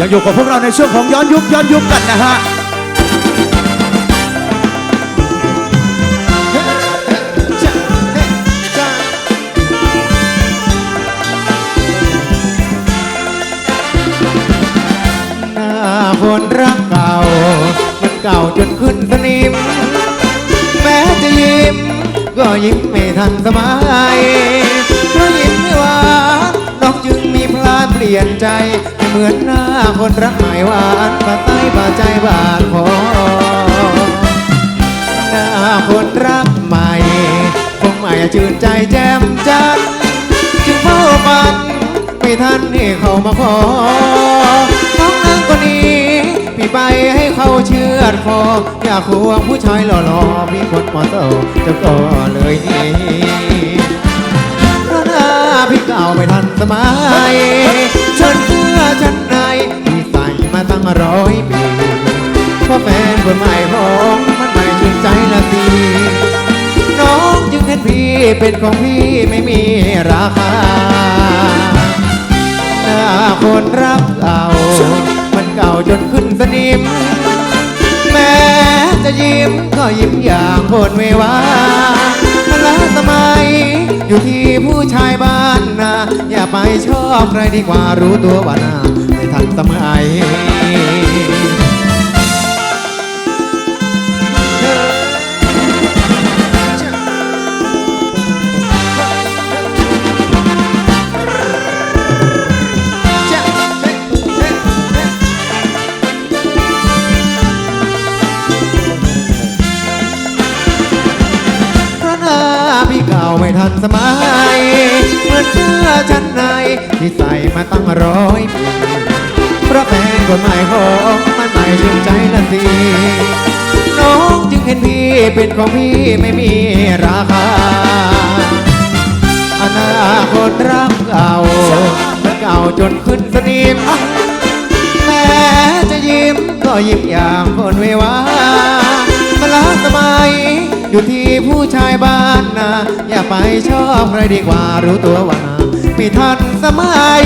ยังอยู่กับพวกเราในช่วงของย้อนยุคย้อนยุคกันนะฮะหน้าคนรักเก่า มันเก่าจนขึ้นสนิม แม้จะยิ้ม ก็ยิ้มไม่ทันสมัยเพราะยิ้มไม่ไหว ปลี่ยนใจ เหมือนหน้าคนรักใหม่หวานปาใต้ปาใจบาดคอหน้าคนรักใหม่คงไม่จืดใจแจ่มจันทร์จึงเฝ้าฝันไม่ทันให้เขามาขอน้องนางคนนี้พี่ไปให้เขาเชื่อดคออยากควงผู้ชายหล่อๆพี่คนมอเตอร์จะก็เลยนี่เพราะหน้าพี่เก่าไม่ทันสมัย นคนใหม่ของมันไม่ชื่นใจละสิน้องจึงเห็นพี่เป็นของพี่ไม่มีราคาหน้าคนรักเก่ามันเก่าจนขึ้นสนิม แม้จะยิ้มก็ยิ้มอย่างคนไม่ว่าละสมัยอยู่ที่ผู้ชายบ้านนะอย่าไปชอบใครดีกว่ารู้ตัวว่าหน้าไม่ทันสมัย ไม่ทันสมัย เหมือนเสื้อชั้นในที่ใส่มาตั้งร้อยปีเพราะแฟนคนใหม่ของมันไม่ชื่นใจละสิน้องจึงเห็นพี่เป็นของพี่ไม่มีราคาอนาคตรักเก่าเก่าจนขึ้นสนิมแม้จะยิ้มก็ยิ้มอย่างคนไม่ว่า อยู่ที่ผู้ชายบ้านนา อย่าไปชอบใครดีกว่ารู้ตัวว่าไม่ทันสมัย